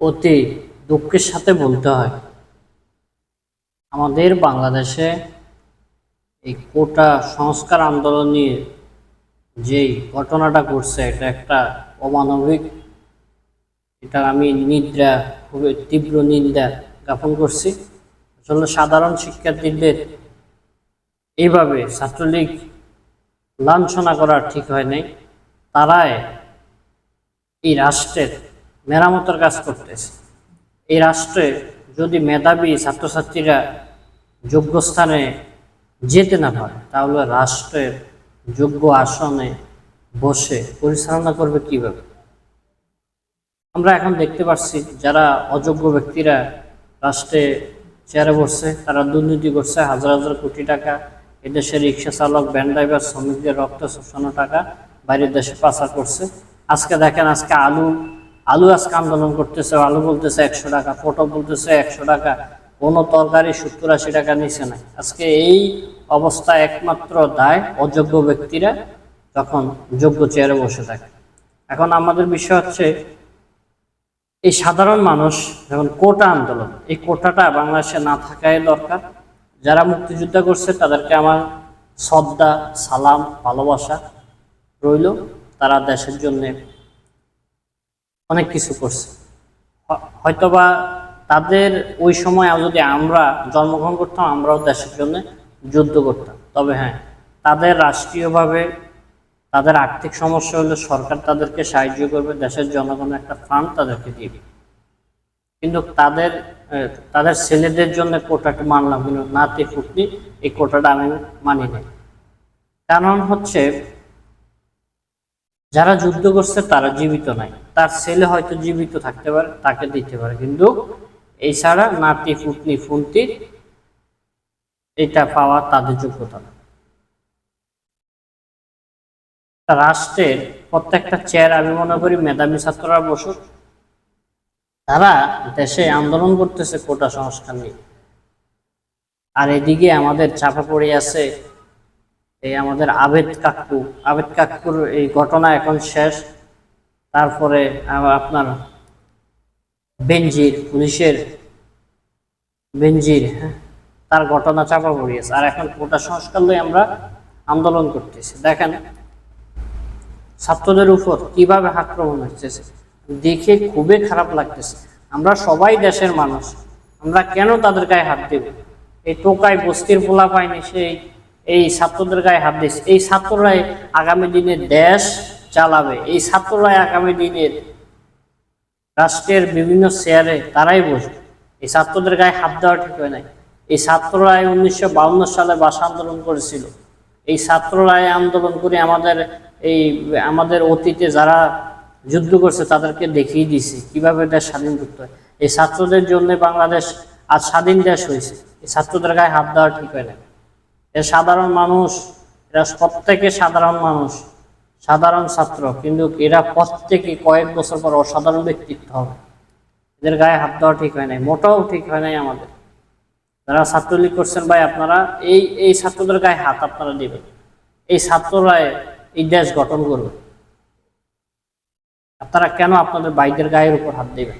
অতি দুঃখের সাথে বলতে হয়। আমাদের বাংলাদেশে এই কোটা সংস্কার আন্দোলন নিয়ে যেই ঘটনাটা ঘটছে, এটা একটা অমানবিক এটা আমি নিদ্রা, খুবই তীব্র নিন্দা জ্ঞাপন করছি। আসলে সাধারণ শিক্ষার্থীদের এইভাবে ছাত্রলীগ লাঞ্ছনা করা ঠিক হয় নাই। তারাই এই রাষ্ট্রের মেরামতের কাজ করতেছে। এই রাষ্ট্রে যদি মেধাবী ছাত্রছাত্রীরা যোগ্য স্থানে যেতে না পারে, তাহলে রাষ্ট্রের যোগ্য আসনে বসে পরিচালনা করবে কীভাবে? আমরা এখন দেখতে পাচ্ছি যারা অযোগ্য ব্যক্তিরা রাষ্ট্রে চেয়ারে বসছে, তারা দুর্নীতি করছে, হাজার হাজার কোটি টাকা, এদেশের রিক্সা চালক, ভ্যান ড্রাইভার, শ্রমিকদের রক্ত শোষানো টাকা বাইরের দেশে পাচার করছে। আজকে দেখেন, আজকে আলু আলু আজকে আন্দোলন করতেছে আলু বলতেছে একশো টাকা, পটল বলতেছে একশো টাকা, কোনো তরকারি সত্তর আশি টাকা নিচে নাই আজকে এই অবস্থা একমাত্র দায় অযোগ্য ব্যক্তিরা তখন যোগ্য চেয়ারে বসে থাকে। এখন আমাদের বিষয় হচ্ছে, এই সাধারণ মানুষ যেমন কোটা আন্দোলন, এই কোটাটা বাংলাদেশে না থাকাই দরকার। যারা মুক্তিযুদ্ধ করছে, তাদেরকে আমার শ্রদ্ধা সালাম, ভালোবাসা রইল। তারা দেশের জন্য অনেক কিছু করছে। হয়তোবা তাদের ওই সময় যদি আমরা জন্মগ্রহণ করতাম, আমরাও দেশের জন্য যুদ্ধ করতাম। তবে হ্যাঁ তাদের রাষ্ট্রীয়ভাবে তাদের আর্থিক সমস্যা হলে সরকার তাদেরকে সাহায্য করবে, দেশের জনগণের একটা ফান্ড তাদেরকে দিবে। কিন্তু তাদের তাদের ছেলেদের জন্য কোটাটা মানলাম কিন্তু নাতি ফুটনি এই কোটাটা আমি মানি নাই। কারণ হচ্ছে, যারা যুদ্ধ করছে তারা জীবিত নাই। তার ছেলে হয়তো জীবিত থাকতে পারে, তাকে দিতে পারে। কিন্তু এই ছাড়া নাতি ফুটনি ফুন্তি এটা পাওয়া তাদের যোগ্যতা রাষ্ট্রের প্রত্যেকটা চেয়ার আমি মনে করি মেধাবী ছাত্ররা বসুক। তারা দেশে আন্দোলন করতেছে কোটা সংস্কার নিয়ে। আর এদিকে আমাদের চাপা পড়ে আছে এই আমাদের আবেদ কাকু। আবেদ কাকুর এই ঘটনা এখন শেষ। তারপরে আপনার বেঞ্জির পুলিশের বেঞ্জির হ্যাঁ তার ঘটনা চাপা পড়িয়েছে আর এখন কোটা সংস্কার লয়ে আমরা আন্দোলন করতেছি। দেখেন, ছাত্রদের উপর কীভাবে আক্রমণ হচ্ছে দেখে খুবই খারাপ লাগতেছে। আমরা সবাই দেশের মানুষ, আমরা কেন তাদের গায়ে হাত দেব? এই টোকায় বস্তির পোলা পায়নি সেই, এই ছাত্রদের গায়ে হাত দিচ্ছে এই ছাত্ররাই আগামী দিনে দেশ চালাবে। এই ছাত্ররাই আগামী দিনের রাষ্ট্রের বিভিন্ন চেয়ারে তারাই বসবে। এই ছাত্রদের গায়ে হাত দেওয়া ঠিক হয় নাই। এই ছাত্ররাই উনিশশো সালে ভাষা আন্দোলন করেছিল। এই ছাত্ররাই আন্দোলন করে আমাদের এই, আমাদের অতীতে যারা যুদ্ধ করছে তাদেরকে দেখিয়ে দিছে কীভাবে দেশ স্বাধীন করতে হয়। এই ছাত্রদের জন্য বাংলাদেশ আজ স্বাধীন দেশ হয়েছে। এই ছাত্রদের গায়ে হাত দেওয়া ঠিক হয় না এ সাধারণ মানুষ। এরা প্রত্যেকে সাধারণ মানুষ। সাধারণ ছাত্র, কিন্তু এরা প্রত্যেকে কয়েক বছর পর অসাধারণ ব্যক্তিত্ব হবে। এদের গায়ে হাত দেওয়া ঠিক হয় নাই, মোটাও ঠিক হয় নাই আমাদের। যারা ছাত্রলীগ করছেন ভাই, আপনারা এই এই ছাত্রদের গায়ে হাত আপনারা দেবেন। এই ছাত্ররাই এই দেশ গঠন করবে। আপনারা কেন আপনাদের বাইদের গায়ের উপর হাত দিবেন?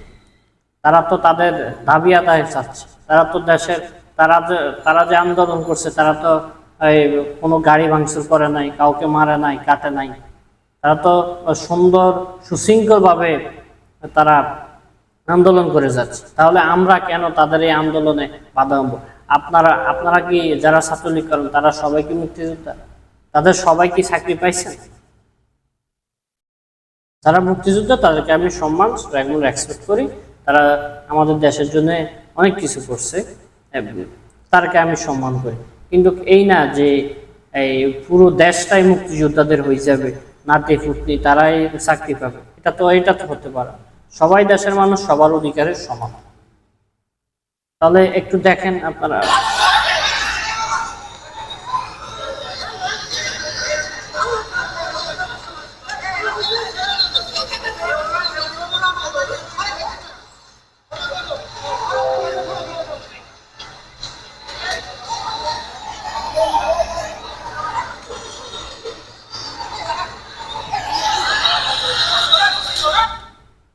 তারা তো তাদের দাবি আদায় চাচ্ছে। তারা তো দেশের, তারা যে তারা যে আন্দোলন করছে, তারা তো কোনো গাড়ি ভাঙচুর করে নাই, কাউকে মারে নাই, কাটে নাই। তারা তো সুন্দর, সুশৃঙ্খলভাবে তারা আন্দোলন করে যাচ্ছে। তাহলে আমরা কেন তাদের এই আন্দোলনে বাধা হব আপনারা আপনারা কি যারা ছাত্রলীগ করেন, তারা সবাই কি মুক্তিযোদ্ধা? তাদের সবাই কি চাকরি পাইছেন? যারা মুক্তিযোদ্ধা, তাদেরকে আমি সম্মান এবং রেসপেক্ট করি। তারা আমাদের দেশের জন্য অনেক কিছু করছে এবং তাদেরকে আমি সম্মান করি। কিন্তু এই না যে, এই পুরো দেশটাই মুক্তিযোদ্ধাদের হয়ে যাবে নাতি ফুটনি তারাই চাকরি পাবে। এটা তো এটা তো হতে পারে। সবাই দেশের মানুষ সবার অধিকারের সমান। তাহলে একটু দেখেন আপনারা।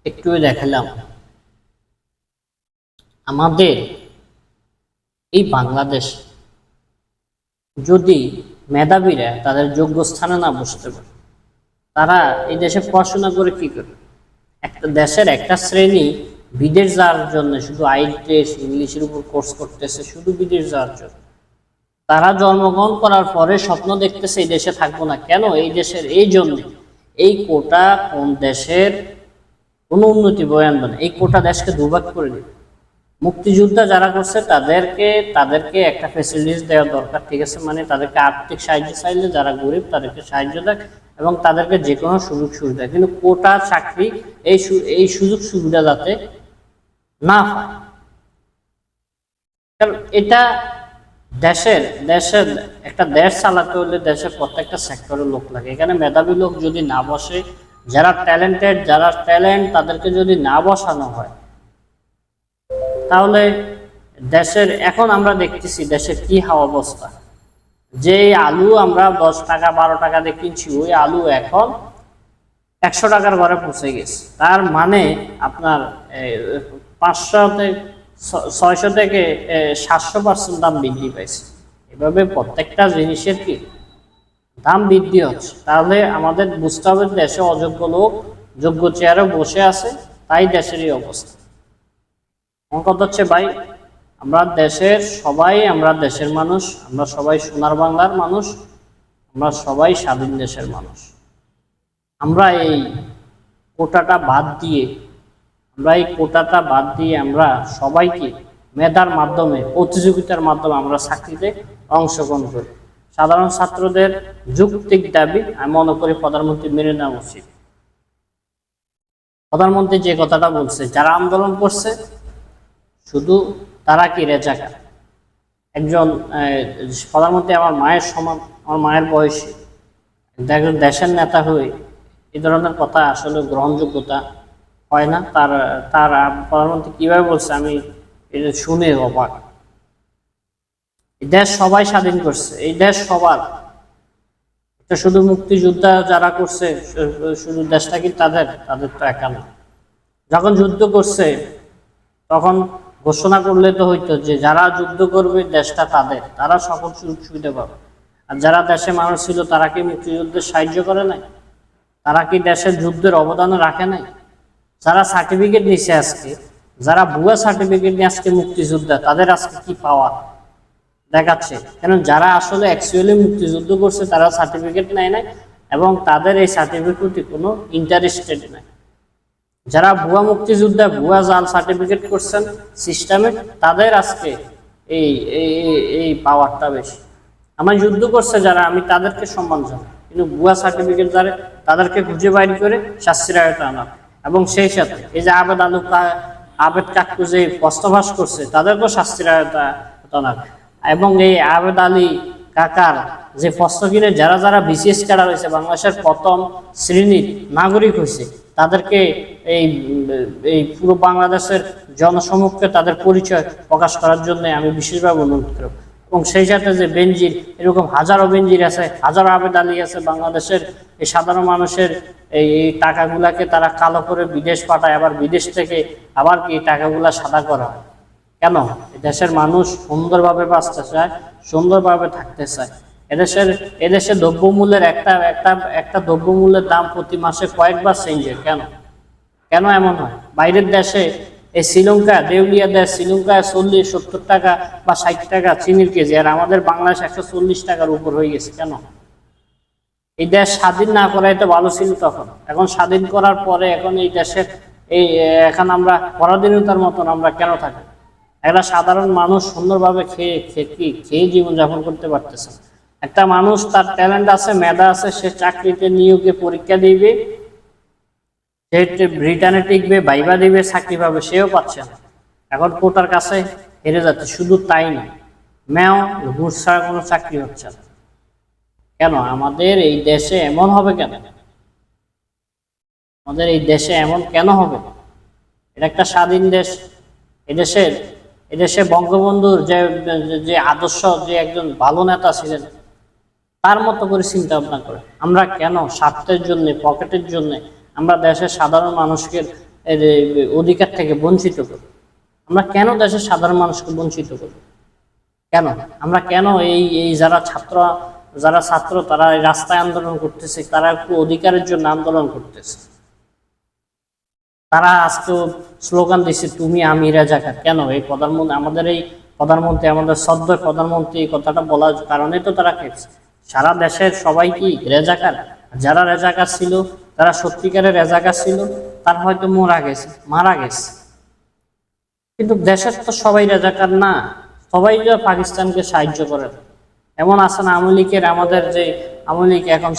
একটু দেখালাম। আমাদের এই বাংলাদেশ যদি মেধাবীরা তাদের যোগ্য স্থানে না বসতে পারে, তারা এই দেশে পড়াশোনা করে কি করবে? একটা দেশের একটা শ্রেণি বিদেশ যাওয়ার জন্য শুধু আইটেস ইংলিশের উপর কোর্স করতেছে শুধু বিদেশ যাওয়ার জন্য। তারা জন্মগ্রহণ করার পরে স্বপ্ন দেখতেছে এই দেশে থাকব না। কেন? এই দেশের এই জন্য। এই কোটা কোন দেশের কোনো উন্নতি বয়ে আনবে না এই কোটা দেশকে দুর্ভাগ করে দিবে মুক্তিযোদ্ধা যারা করছে, তাদেরকে তাদেরকে একটা ফেসিলিটিস দেওয়া দরকার, ঠিক আছে? মানে তাদেরকে আর্থিক সাহায্য চাইলে যারা গরিব, তাদেরকে সাহায্য দেয় এবং তাদেরকে যে কোনো সুযোগ সুবিধা। কিন্তু কোটা চাকরি, এই এই সুযোগ সুবিধা যাতে না পায়। কারণ এটা দেশের দেশের একটা দেশ চালাতে হলে দেশের প্রত্যেকটা সেক্টরের লোক লাগে। এখানে মেধাবী লোক যদি না বসে যারা ট্যালেন্টেড যারা ট্যালেন্ট তাদেরকে যদি না বসানো হয়, তাহলে দেশের, এখন আমরা দেখতেছি দেশের কি হাওয়া অবস্থা। যে আলু আমরা দশ টাকা, বারো টাকা দিয়ে কিনছি, ওই আলু এখন একশো টাকার ঘরে পৌঁছে গেছে। তার মানে আপনার পাঁচশো থেকে ছয়শো থেকে সাতশো পার্সেন্ট দাম বৃদ্ধি পাইছে। এভাবে প্রত্যেকটা জিনিসের কি দাম বৃদ্ধি হচ্ছে। তাহলে আমাদের বুঝতে হবে দেশে অযোগ্য লোক, যোগ্য চেয়ারে বসে আছে, তাই দেশের এই অবস্থা। আমার কথা হচ্ছে, ভাই, আমরা দেশের সবাই, আমরা দেশের মানুষ, আমরা সবাই সোনার বাংলার মানুষ, আমরা সবাই স্বাধীন দেশের মানুষ। আমরা এই কোটাটা বাদ দিয়ে, আমরা এই কোটাটা বাদ দিয়ে আমরা সবাইকে মেধার মাধ্যমে, প্রতিযোগিতার মাধ্যমে আমরা চাকরিতে অংশগ্রহণ করি। সাধারণ ছাত্রদের যুক্তিক দাবি আমি মনে করি প্রধানমন্ত্রী মেনে নেওয়া উচিত। প্রধানমন্ত্রী যে কথাটা বলছে, যারা আন্দোলন করছে, শুধু তারা কি রেজাকার? একজন প্রধানমন্ত্রী আমার মায়ের সমান, আমার মায়ের বয়সী, একজন দেশের নেতা হয়ে এ ধরনের কথা আসলে গ্রহণযোগ্যতা হয় না। তার তার, প্রধানমন্ত্রী কীভাবে বলছে আমি এটা শুনে অবাক। দেশ সবাই স্বাধীন করছে, এই দেশ সবার। শুধু মুক্তিযোদ্ধা যারা করছে, শুধু দেশটা কি তাদের? তাদের তো একা না। যখন যুদ্ধ করছে, তখন ঘোষণা করলে তো হইতো যে যারা যুদ্ধ করবে, দেশটা তাদের। তারা সকল সুযোগ সুবিধা পাবে। আর যারা দেশে মানুষ ছিল, তারা কি মুক্তিযুদ্ধের সাহায্য করে নাই? তারা কি দেশের যুদ্ধের অবদান রাখে নাই? যারা সার্টিফিকেট নিছে আজকে, যারা ভুয়া সার্টিফিকেট নিয়ে আজকে মুক্তিযোদ্ধা, তাদের আজকে কি পাওয়ার দেখাচ্ছে। কেন যারা আসলে অ্যাকচুয়ালি মুক্তিযুদ্ধ করছে, তারা সার্টিফিকেট নেয় নাই এবং তাদের এই সার্টিফিকেটে কোনো ইন্টারেস্টেড নাই। যারা ভুয়া মুক্তিযোদ্ধা, ভুয়া জাল সার্টিফিকেট করছেন সিস্টেমে তাদের আজকে এই এই পাওয়ারটা বেশি। আমার যুদ্ধ করছে যারা, আমি তাদেরকে সম্মান জানাই। কিন্তু ভুয়া সার্টিফিকেট যারা, তাদেরকে খুঁজে বাইর করে শাস্তির আয়তা আনা। এবং সেই সাথে এই যে আবেদ আলু আবেদ কাকু যে প্রস্তাবাস করছে, তাদেরকেও শাস্তির আয়তা আনা। এবং এই আবেদ আলী কাকার যে কিনে যারা যারা বিসিএস ক্যাডার হয়েছে, বাংলাদেশের প্রথম শ্রেণির নাগরিক হয়েছে, তাদেরকে এই এই পুরো বাংলাদেশের জনসমক্ষে তাদের পরিচয় প্রকাশ করার জন্য আমি বিশেষভাবে অনুরোধ করব। এবং সেই সাথে যে বেঞ্জির এরকম হাজারো বেঞ্জির আছে, হাজারো আবেদ আলী আছে, বাংলাদেশের এই সাধারণ মানুষের এই টাকাগুলাকে তারা কালো করে বিদেশ পাঠায়, আবার বিদেশ থেকে আবার কি টাকাগুলা সাদা করা হয়। কেন? দেশের মানুষ সুন্দরভাবে বাঁচতে চায়, সুন্দরভাবে থাকতে চায়। এদেশের এদেশে দ্রব্যমূল্যের একটা একটা একটা দ্রব্যমূল্যের দাম প্রতি মাসে কয়েকবার চেঞ্জ হয়। কেন? কেন এমন হয়? বাইরের দেশে এই শ্রীলঙ্কা, দেউলিয়া দেশ শ্রীলঙ্কায় চল্লিশ, সত্তর টাকা বা ষাট টাকা চিনির কেজি, আর আমাদের বাংলাদেশ একশো চল্লিশ টাকার উপর হয়ে গেছে। কেন? এই দেশ স্বাধীন না করাই তো ভালো ছিল তখন। এখন স্বাধীন করার পরে এখন এই দেশের, এই, এখন আমরা পরাধীনতার মতন আমরা কেন থাকি? একটা সাধারণ মানুষ সুন্দরভাবে খেয়ে খেয়ে খেয়ে জীবনযাপন করতে পারতেছে একটা মানুষ তার ট্যালেন্ট আছে, মেধা আছে, সে চাকরিতে নিয়োগে পরীক্ষা দিবে, সে ব্রিটানে টিকবে বাইবা দিবে, চাকরি পাবে, সেও পাচ্ছে না। এখন কোটার কাছে হেরে যাচ্ছে, শুধু তাই না। ম্যাও ঘুষ ছাড়া কোনো চাকরি হচ্ছে না। কেন? আমাদের এই দেশে এমন হবে কেন? আমাদের এই দেশে এমন কেন হবে? এটা একটা স্বাধীন দেশ। এদেশের এদেশে বঙ্গবন্ধুর যে যে আদর্শ, যে একজন ভালো নেতা ছিলেন, তার মতো করে চিন্তা ভাবনা করে। আমরা কেন স্বার্থের জন্য, পকেটের জন্য আমরা দেশের সাধারণ মানুষকে অধিকার থেকে বঞ্চিত করি? আমরা কেন দেশের সাধারণ মানুষকে বঞ্চিত করি? কেন? আমরা কেন এই এই যারা ছাত্র যারা ছাত্র, তারা রাস্তায় আন্দোলন করতেছে, তারা একটু অধিকারের জন্য আন্দোলন করতেছে। তারা আজকে স্লোগান দিচ্ছে তুমি আমি রাজাকার কেন? এই প্রধানমন্ত্রী, আমাদের এই প্রধানমন্ত্রী, আমাদের সদ্য প্রধানমন্ত্রী, এই কথাটা বলার কারণে তো তারা খেয়েছে সারা দেশের সবাই কি রেজাকার? যারা রেজাকার ছিল, তারা সত্যিকারের রেজাকার ছিল, তারা হয়তো মারা গেছে মারা গেছে। কিন্তু দেশের তো সবাই রেজাকার না, সবাই যে পাকিস্তানকে সাহায্য করে। এমন আছে না আওয়ামী লীগের, আমাদের যে আওয়ামী লীগ এখন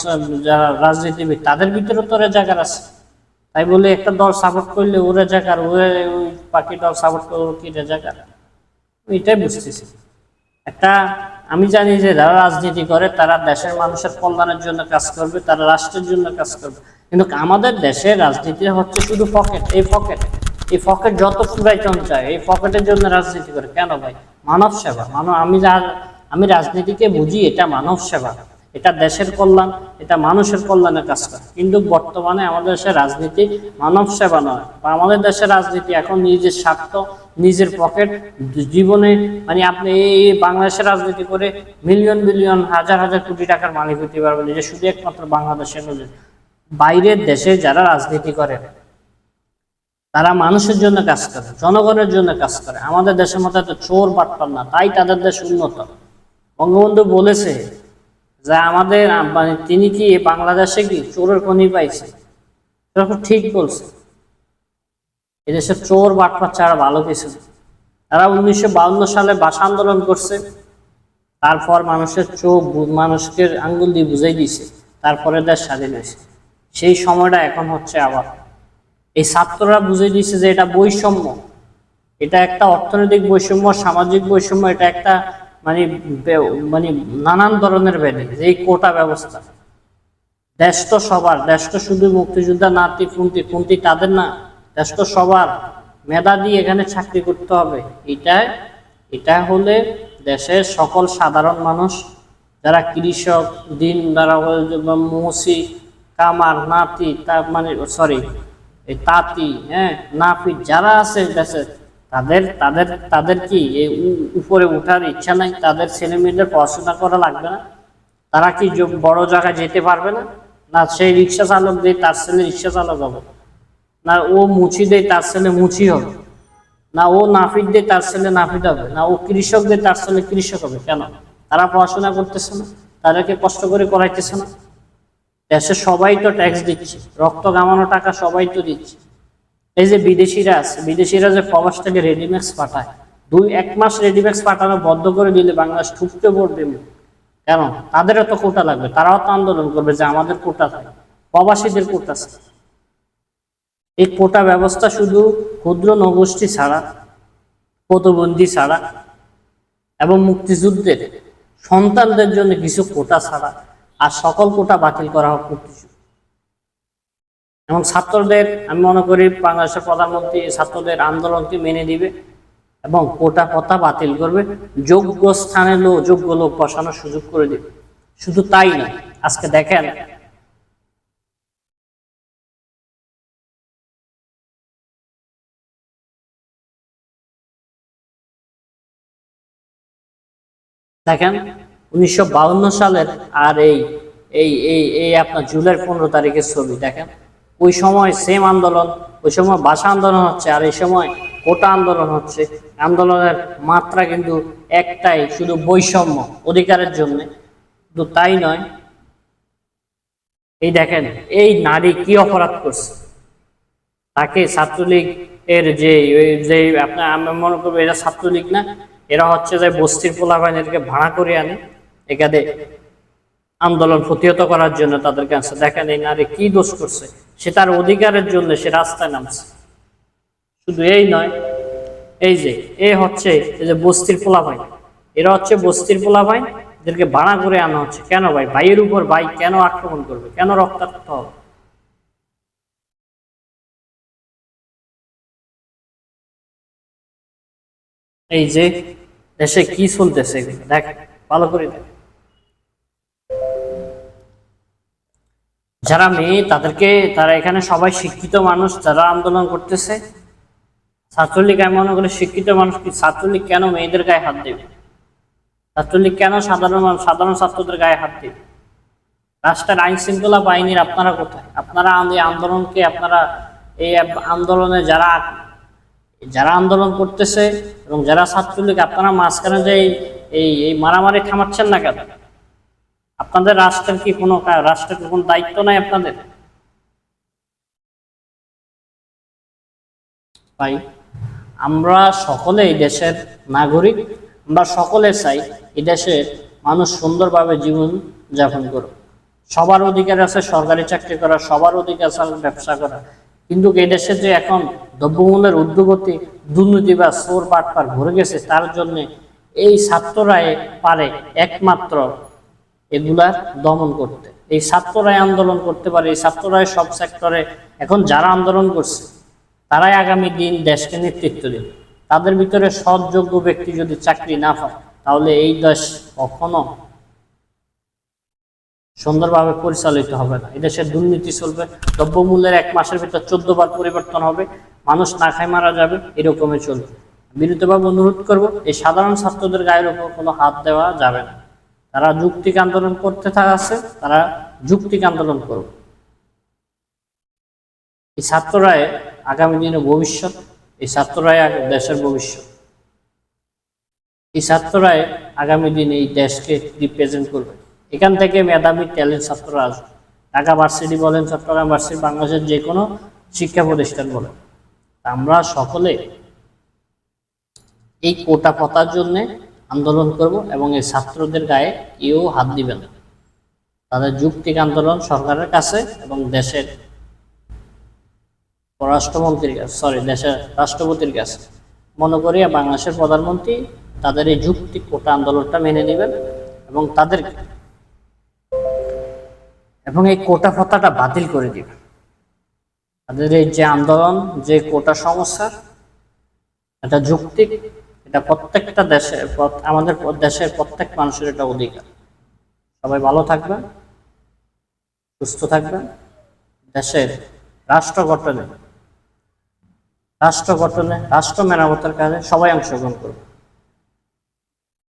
যারা রাজনীতিবিদ, তাদের ভিতরে তো রেজাকার আছে। তাই বলে একটা দল সাপোর্ট করলে ও রেজাকার ও ওই বাকি দল সাপোর্ট করলে কি রেজাকার? এটাই বুঝতেছি। একটা, আমি জানি যে যারা রাজনীতি করে, তারা দেশের মানুষের কল্যাণের জন্য কাজ করবে, তারা রাষ্ট্রের জন্য কাজ করবে। কিন্তু আমাদের দেশের রাজনীতি হচ্ছে শুধু পকেট এই পকেট এই পকেট যত ফুরাইতন চায়, এই পকেটের জন্য রাজনীতি করে। কেন ভাই? মানব সেবা। মানব, আমি আমি রাজনীতিকে বুঝি, এটা মানব সেবা। এটা দেশের কল্যাণ, এটা মানুষের কল্যাণের কাজ করে। কিন্তু বর্তমানে আমাদের দেশের রাজনীতি মানব সেবা নয়, বা আমাদের দেশের রাজনীতি এখন নিজের স্বার্থ, নিজের পকেট, জীবনে মানে আপনি এই বাংলাদেশের রাজনীতি করে মিলিয়ন মিলিয়ন, হাজার হাজার কোটি টাকার মালিক হতে পারবেন। যে শুধু একমাত্র বাংলাদেশের নয় বাইরের দেশে যারা রাজনীতি করে, তারা মানুষের জন্য কাজ করে, জনগণের জন্য কাজ করে। আমাদের দেশের মতো এত চোর বাটপার না, তাই তাদের দেশ উন্নত। বঙ্গবন্ধু বলেছে যে আমাদের মানে তিনি কি বাংলাদেশে কি চোরের খনি পাইছে? ঠিক বলছে। এদেশের চোর বাটপার ছাড়া ভালো কিছু তারা উনিশশো সালে ভাষা আন্দোলন করছে। তারপর মানুষের চোখ মানুষকে আঙ্গুল দিয়ে বুঝাই দিয়েছে। তারপরে দেশ স্বাধীন হয়েছে। সেই সময়টা এখন হচ্ছে আবার। এই ছাত্ররা বুঝে দিয়েছে যে এটা বৈষম্য। এটা একটা অর্থনৈতিক বৈষম্য, সামাজিক বৈষম্য, এটা একটা মানে মানে নানান ধরনের ব্যাধি যে কোটা ব্যবস্থা। দেশ তো সবার, দেশ তো শুধু মুক্তিযোদ্ধা, নাতি কুন্তি কুন্তি তাদের না, দেশ তো সবার। মেধা দিয়ে এখানে চাকরি করতে হবে। এটাই এটা হলে দেশের সকল সাধারণ মানুষ, যারা কৃষক, দিন যারা মৌসি, কামার, নাতি তা মানে সরি এই তাঁতি হ্যাঁ নাপিত, যারা আছে দেশে তাদের তাদের তাদের কি উপরে ওঠার ইচ্ছা নাই? তাদের ছেলে মেয়েদের পড়াশোনা করা লাগবে না? তারা কি বড় জায়গায় যেতে পারবে না? না, সেই রিক্সা চালক দিয়ে তার ছেলে রিক্সা চালক হবে। না, ও মুচি দেয় তার ছেলে মুচি হবে। না, ও নাপিত দিয়ে তার ছেলে নাপিত হবে। না, ও কৃষক দিয়ে তার ছেলে কৃষক হবে। কেন? তারা পড়াশোনা করতেছে না। তাদেরকে কষ্ট করে করাইতেছে না। দেশে সবাই তো ট্যাক্স দিচ্ছে। রক্ত গামানো টাকা সবাই তো দিচ্ছে। এই যে বিদেশিরা আছে, বিদেশিরা যে প্রবাস থেকে রেডিমেক্স পাঠায়, দুই এক মাস রেডিমেক্স পাঠানো বন্ধ করে দিলে বাংলাদেশ ঠুকতে পড়বে কেন? তাদেরও তো কোটা লাগবে, তারাও তো আন্দোলন করবে যে আমাদের কোটা থাকে প্রবাসীদের কোটা আছে এই কোটা ব্যবস্থা শুধু ক্ষুদ্র নগোষ্ঠী ছাড়া প্রতিবন্ধী ছাড়া এবং মুক্তিযুদ্ধের সন্তানদের জন্য কিছু কোটা ছাড়া আর সকল কোটা বাতিল করা হোক মুক্তিযুদ্ধ। এবং ছাত্রদের, আমি মনে করি বাংলাদেশের প্রধানমন্ত্রী ছাত্রদের আন্দোলনকে মেনে দিবে এবং কোটা কথা বাতিল করবে, যোগ্য স্থানে লোক যোগ্য লোক বসানোর সুযোগ করে দিবে। শুধু তাই না, আজকে দেখেন দেখেন উনিশশো সালের আর এই এই এই আপনার জুলাই পনেরো তারিখের ছবি, দেখেন। ওই সময় সেম আন্দোলন, ওই সময় ভাষা আন্দোলন হচ্ছে আর এই সময় কোটা আন্দোলন হচ্ছে। আন্দোলনের মাত্রা কিন্তু একটাই, শুধু বৈষম্য, অধিকারের জন্য। শুধু তাই নয়। এই দেখেন, এই নারী কি অপরাধ করছে? তাকে ছাত্রলীগ এর যে আপনার, আমরা মনে করব এরা ছাত্রলীগ না, এরা হচ্ছে যে বস্তির পোলাপাইন এদেরকে ভাড়া করে আনে। এখানে আন্দোলন প্রতিহত করার জন্য তাদেরকে আসছে দেখেন এই নারী কি দোষ করছে? সে তার অধিকারের জন্য সে রাস্তায় নামছে। শুধু এই নয়, এই যে, এ হচ্ছে এই যে বস্তির পোলাপাইন এরা হচ্ছে বস্তির পোলাপাইন এদেরকে ভাড়া করে আনা হচ্ছে। কেন ভাই? ভাইয়ের উপর ভাই কেন আক্রমণ করবে? কেন রক্তাক্ত হবে? এই যে, দেশে কি চলতেছে? দেখ, ভালো করে দেখ। যারা মেয়ে, তাদেরকে তারা এখানে সবাই শিক্ষিত মানুষ, যারা আন্দোলন করতেছে। ছাত্রলীগ, আমি মনে করি শিক্ষিত মানুষ কি? ছাত্রলীগ কেন মেয়েদের গায়ে হাত দেবে? ছাত্রলীগ কেন সাধারণ সাধারণ ছাত্রদের গায়ে হাত দেবে? রাষ্ট্রের আইন শৃঙ্খলা বাহিনীর আপনারা কোথায়? আপনারা এই আন্দোলনকে আপনারা এই আন্দোলনে যারা যারা আন্দোলন করতেছে এবং যারা ছাত্রলীগ, আপনারা মাঝখানে যে এই এই মারামারি থামাচ্ছেন না কেন? আপনাদের রাষ্ট্রের কি কোনো রাষ্ট্রের কোনো দায়িত্ব নাই আপনাদের? ভাই, আমরা সকলে এই দেশের নাগরিক, আমরা সকলে চাই এই দেশের মানুষ সুন্দরভাবে জীবন যাপন করুক। সবার অধিকার আছে সরকারি চাকরি করা, সবার অধিকার আছে ব্যবসা করা। কিন্তু এই দেশে যে এখন দ্রব্যমূল্যের উদ্যোগতি, দুর্নীতি বা চোর পাটপার ভরে গেছে, তার জন্য এই ছাত্ররাই পারে একমাত্র এগুলার দমন করতে। এই ছাত্ররাই আন্দোলন করতে পারে, এই ছাত্ররাই সব সেক্টরে এখন যারা আন্দোলন করছে, তারাই আগামী দিন দেশকে নেতৃত্ব দেবে। তাদের ভিতরে সৎযোগ্য ব্যক্তি যদি চাকরি না পায়, তাহলে এই দেশ কখনো সুন্দরভাবে পরিচালিত হবে না। এদেশে দুর্নীতি চলবে, দ্রব্যমূল্যের এক মাসের ভিতর চোদ্দ বার পরিবর্তন হবে, মানুষ না খাই মারা যাবে, এরকমই চলবে। বিরুদ্ধভাবে অনুরোধ করব, এই সাধারণ ছাত্রদের গায়ের উপর কোনো হাত দেওয়া যাবে না। তারা যুক্তিক আন্দোলন করতে থাকছে, তারা যুক্তিক আন্দোলন করবে এই ছাত্ররাই আগামী দিনে ভবিষ্যৎ, এই ছাত্ররাই আগ- দেশের ভবিষ্যৎ। এই ছাত্ররাই আগামী দিনে এই দেশকে রিপ্রেজেন্ট করবে। এখান থেকে মেধাবী ট্যালেন্ট ছাত্ররা আসবে। ঢাকা ভার্সিটি বলেন, চট্টগ্রাম ভার্সিটি বাংলাদেশের যে কোনো শিক্ষা প্রতিষ্ঠান বলেন। আমরা সকলে এই কোটা পতার জন্য আন্দোলন করব এবং এই ছাত্রদের গায়ে কেউ হাত দিবে না তাদের যুক্তিক আন্দোলন সরকারের কাছে এবং দেশের পররাষ্ট্রমন্ত্রীর কাছে সরি দেশের রাষ্ট্রপতির কাছে। মনে করি বাংলাদেশের প্রধানমন্ত্রী তাদের এই যুক্তিক কোটা আন্দোলনটা মেনে নেবেন এবং তাদের এবং এই কোটা ফতাটা বাতিল করে দিবেন। তাদের এই যে আন্দোলন, যে কোটা সমস্যা, এটা যুক্তিক এটা প্রত্যেকটা দেশে আমাদের দেশের প্রত্যেক মানুষের এটা অধিকার। সবাই ভালো থাকবে সুস্থ থাকবে দেশের রাষ্ট্র গঠনে রাষ্ট্র গঠনে, রাষ্ট্র মেরামতের কাজে সবাই অংশগ্রহণ করবে